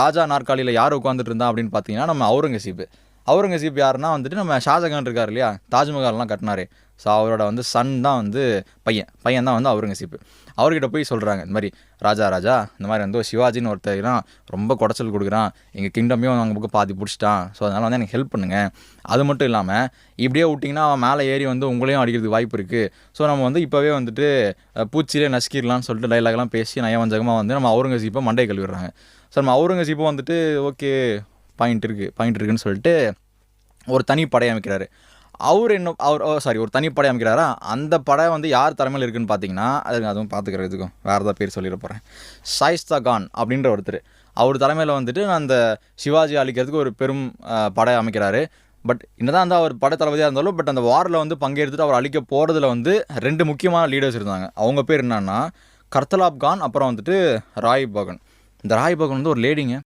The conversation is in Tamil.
ராஜா நாற்காலியில் யார் உட்காந்துட்டு இருந்தா அப்படின்னு பார்த்தீங்கன்னா நம்ம அவுரங்கசீப். அவுரங்கசீப் யாருன்னா வந்துட்டு நம்ம ஷாஜகான் இருக்கார் இல்லையா? தாஜ்மஹால்லாம் கட்டினாரு. ஸோ அவரோட வந்து சன் தான் வந்து பையன். பையன் தான் வந்து அவுரங்கசீப். அவர்கிட்ட போய் சொல்கிறாங்க இந்த மாதிரி ராஜா ராஜா இந்த மாதிரி வந்து சிவாஜின்னு ஒருத்தர் ரொம்ப குடைச்சல் கொடுக்குறான். எங்கள் கிங்டமையும் அவங்க பக்கம் பாதி பிடிச்சிட்டான். ஸோ அதனால் வந்து எனக்கு ஹெல்ப் பண்ணுங்கள் அது மட்டும் இல்லாமல் இப்படியே விட்டிங்கன்னா அவன் மேலே ஏறி வந்து உங்களையும் அடிக்கிறதுக்கு வாய்ப்பு இருக்குது ஸோ நம்ம வந்து இப்போவே வந்துட்டு பூச்சியிலே பூச்சிலே நசுக்கிடலாம்னு சொல்லிட்டு டைலாக்லாம் பேசி நயவஞ்சகமாக வந்து நம்ம அவுரங்கசீப்பை மண்டை கழுவிடுறாங்க. ஸோ நம்ம அவுரங்கசீப்பை வந்துட்டு ஓகே பாயிண்ட் இருக்குது பாயிண்ட் இருக்குதுன்னு சொல்லிட்டு ஒரு தனி படை அமைக்கிறாரு. அவர் என்ன அவர் சாரி ஒரு தனி படை அமைக்கிறாரா? அந்த படை வந்து யார் தலைமையில் இருக்குன்னு பார்த்தீங்கன்னா அது அதுவும் பார்த்துக்கிறதுக்கும் வேறு ஏதாவது பேர் சொல்லிட போகிறேன் சாயிஸ்தா கான் அப்படின்ற ஒருத்தர். அவர் தலைமையில் வந்துட்டு அந்த சிவாஜி அழிக்கிறதுக்கு ஒரு பெரும் படை அமைக்கிறாரு. பட் என்னதான் அந்த அவர் படை தளபதியாக இருந்தாலும் பட் அந்த வாரில் வந்து பங்கெடுத்துட்டு அவர் அழிக்க போகிறதுல வந்து ரெண்டு முக்கியமான லீடர்ஸ் இருந்தாங்க. அவங்க பேர் என்னன்னா கர்த்தலாப் கான் அப்புறம் வந்துட்டு ராய் பகன். இந்த ராய் பகன் வந்து ஒரு லேடிங்க